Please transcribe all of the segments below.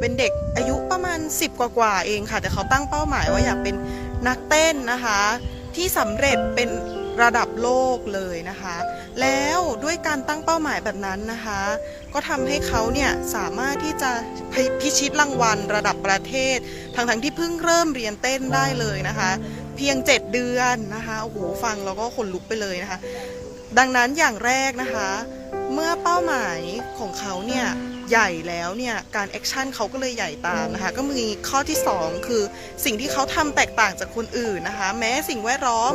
เป็นเด็กอายุประมาณ 10 กว่าๆเองค่ะ แต่เขาตั้งเป้าหมายว่าอยากเป็นนักเต้นนะคะ ที่สำเร็จเป็นระดับโลกเลยนะคะ แล้วด้วยการตั้งเป้าหมายแบบนั้นนะคะ ก็ทำให้เขาเนี่ยสามารถที่จะพิพิชิตรางวัลระดับประเทศทั้งๆที่เพิ่งเริ่มเรียนเต้นได้เลยนะคะ เพียง 7 เดือนนะคะโอ้โหฟังแล้วก็ขนลุกไปเลยนะคะ ดังนั้นอย่างแรกนะคะ มื่อเป้าหมายของเขาเนี่ยใหญ่แล้วเนี่ยการแอคชั่นเขาก็เลยใหญ่ตามนะคะก็มีข้อที่ 2 คือสิ่งที่เขาทำแตกต่างจากคนอื่นนะคะ แม้สิ่งแวดล้อม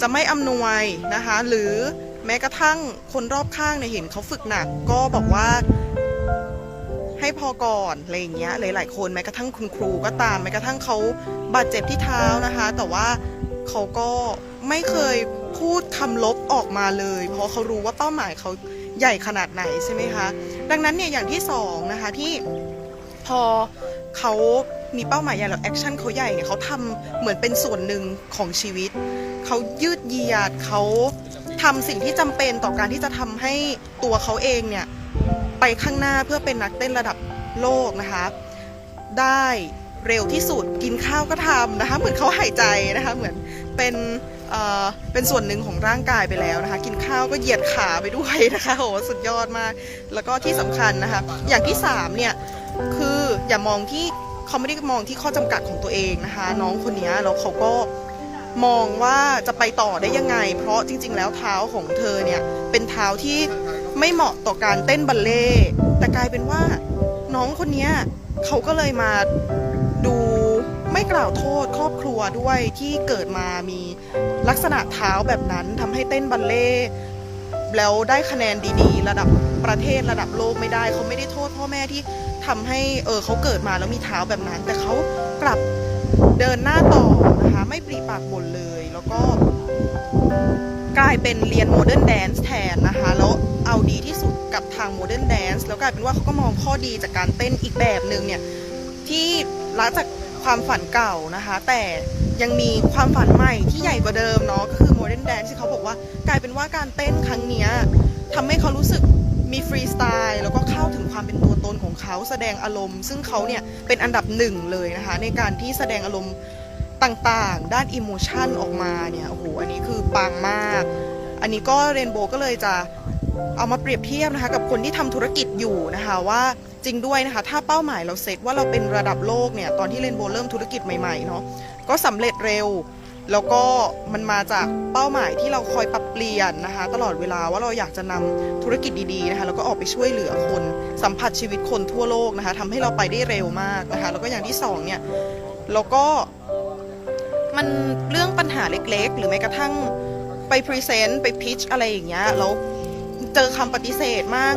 จะไม่อำนวยนะคะ หรือแม้กระทั่งคนรอบข้างเนี่ยเห็นเขาฝึกหนัก ก็บอกว่าให้พอก่อนอะไรอย่างเงี้ยหลายๆคนแม้กระทั่งคุณครูก็ตามแม้กระทั่งเขาบาดเจ็บที่เท้านะคะ แต่ว่าเขาก็ไม่เคยพูดคำลบออกมาเลย เพราะเขารู้ว่าเป้าหมายเขา ใหญ่ขนาดไหนใช่ไหมคะ ดังนั้นเนี่ยอย่างที่สองนะคะที่พอเขามีเป้าหมายใหญ่แล้วแอคชั่นเขาใหญ่เนี่ยเขาทำเหมือนเป็นส่วนหนึ่งของชีวิต เขายืดเหยียดเขาทำสิ่งที่จำเป็นต่อการที่จะทำให้ตัวเขาเองเนี่ยไปข้างหน้าเพื่อเป็นนักเต้นระดับโลกนะคะ ได้เร็วที่สุดกินข้าวก็ทำนะคะ เหมือนเขาหายใจนะคะ เหมือน เป็นเอ่อเป็นส่วนหนึ่งของร่างกายไปแล้วนะคะ กินข้าวก็เหยียดขาไปด้วยนะคะโหสุดยอดมาก แล้วก็ที่สำคัญนะคะ อย่างที่สามเนี่ยคืออย่ามองที่เขาไม่ได้มองที่ข้อจำกัดของตัวเองนะคะ น้องคนนี้แล้วเขาก็มองว่าจะไปต่อได้ยังไง เพราะจริง ๆ แล้วเท้าของเธอเนี่ยเป็นเท้าที่ไม่เหมาะต่อการเต้นบัลเล่ต์แต่กลายเป็นว่าน้องคนนี้เขาก็เลยมา กล่าวโทษครอบครัวด้วยที่เกิดมามีลักษณะเท้าแบบนั้นทำให้เต้นบัลเล่แล้วได้คะแนนดีๆ ระดับประเทศระดับโลกไม่ได้เขาไม่ได้โทษพ่อแม่ที่ทำให้เออเขาเกิดมาแล้วมีเท้าแบบนั้น แต่เขากลับเดินหน้าต่อนะคะไม่ปรีปากบ่นเลย แล้วก็กลายเป็นเรียนโมเดิร์นแดนซ์แทนนะคะแล้วเอาดีที่สุดกับทางโมเดิร์นแดนซ์แล้วกลายเป็นว่าเขาก็มองข้อดีจากการเต้นอีกแบบหนึ่งเนี่ยที่ละจาก ความฝันเก่านะคะ แต่ยังมีความฝันใหม่ที่ใหญ่กว่าเดิมเนาะก็คือโมเดิร์นแดนซ์ที่เขาบอกว่ากลายเป็นว่าการเต้นครั้งนี้ทำให้เขารู้สึกมีฟรีสไตล์แล้วก็เข้าถึงความเป็นตัวตนของเขาแสดงอารมณ์ ซึ่งเขาเนี่ยเป็นอันดับหนึ่งเลยนะคะ ในการที่แสดงอารมณ์ต่างๆ ด้านอิโมชันออกมาเนี่ยโอ้โหอันนี้คือปังมาก อันนี้ก็เรนโบว์ก็เลยจะ เอามาเปรียบเทียบนะคะกับคนที่ทำธุรกิจอยู่นะคะว่าจริงด้วยนะคะ ถ้าเป้าหมายเราเซตว่าเราเป็นระดับโลกเนี่ยตอนที่เรนโบว์เริ่มธุรกิจใหม่ๆเนาะก็สำเร็จเร็ว แล้วก็มันมาจากเป้าหมายที่เราคอยปรับเปลี่ยนนะคะ ตลอดเวลาว่าเราอยากจะนำธุรกิจดีๆนะคะแล้วก็ออกไปช่วยเหลือคนสัมผัสชีวิตคนทั่วโลกนะคะทำให้เราไปได้เร็วมากนะคะ แล้วก็อย่างที่สองเนี่ยแล้วก็มันเรื่องปัญหาเล็กๆ หรือแม้กระทั่งไปพรีเซนต์ไปพิชอะไรอย่างเงี้ยแล้ว เจอคำปฏิเสธมั่ง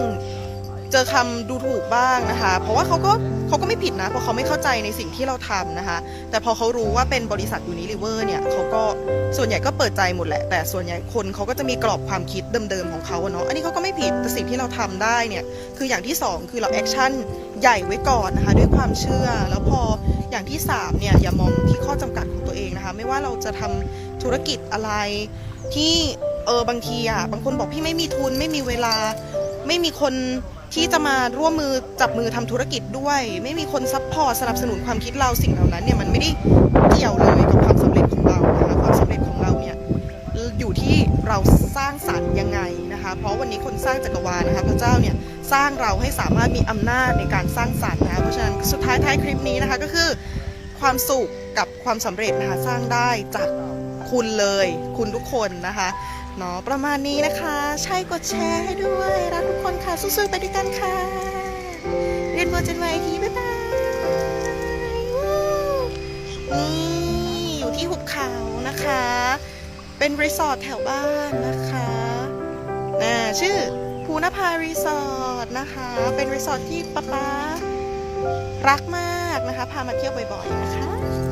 เจอคำดูถูกบ้างนะคะ เพราะว่าเขาก็เขาก็ไม่ผิดนะเพราะเขาไม่เข้าใจในสิ่งที่เราทำนะคะ แต่พอเขารู้ว่าเป็นบริษัทยูนิลิเวอร์เนี่ยเขาก็ส่วนใหญ่ก็เปิดใจหมดแหละ แต่ส่วนใหญ่คนเขาก็จะมีกรอบความคิดเดิมๆของเขาอะเนาะอันนี้เขาก็ไม่ผิดแต่สิ่งที่เราทำได้เนี่ยคืออย่างที่สองคือเราแอคชั่นใหญ่ไว้ก่อนนะคะ ด้วยความเชื่อแล้วพออย่างที่สามเนี่ยอย่ามองที่ข้อจำกัดของตัวเองนะคะ ไม่ว่าเราจะทำธุรกิจอะไรที่ เออบางทีอะบางคนบอกพี่ไม่มีทุนไม่มีเวลา ไม่มีคนที่จะมาร่วมมือจับมือทำธุรกิจด้วย ไม่มีคนซัพพอร์ตสนับสนุนความคิดเราสิ่งเหล่านั้นเนี่ยมันไม่ได้เกี่ยวเลยกับความสำเร็จของเรานะคะความสำเร็จของเราเนี่ยอยู่ที่เราสร้างสรรค์ยังไงนะคะ เพราะวันนี้คนสร้างจักรวาลนะคะพระเจ้าเนี่ยสร้างเราให้สามารถมีอำนาจในการสร้างสรรค์นะคะเพราะฉะนั้นสุดท้ายท้ายคลิปนี้นะคะก็คือ ความสุขกับความสำเร็จนะคะสร้างได้จากคุณเลย คุณทุกคนนะคะ เนาะประมาณนี้นะคะ ใช่กดแชร์ให้ด้วยรักทุกคนค่ะสู้ๆไปด้วยกันค่ะ เรียนโบเจนไวทีบ๊ายบายนี่อยู่ที่หุบเขานะคะ เป็นรีสอร์ทแถวบ้านนะคะน่าชื่อภูนภารีสอร์ทนะคะ เป็นรีสอร์ทที่ป๊าป๊ารักมากนะคะ พามาเที่ยวบ่อยๆนะคะ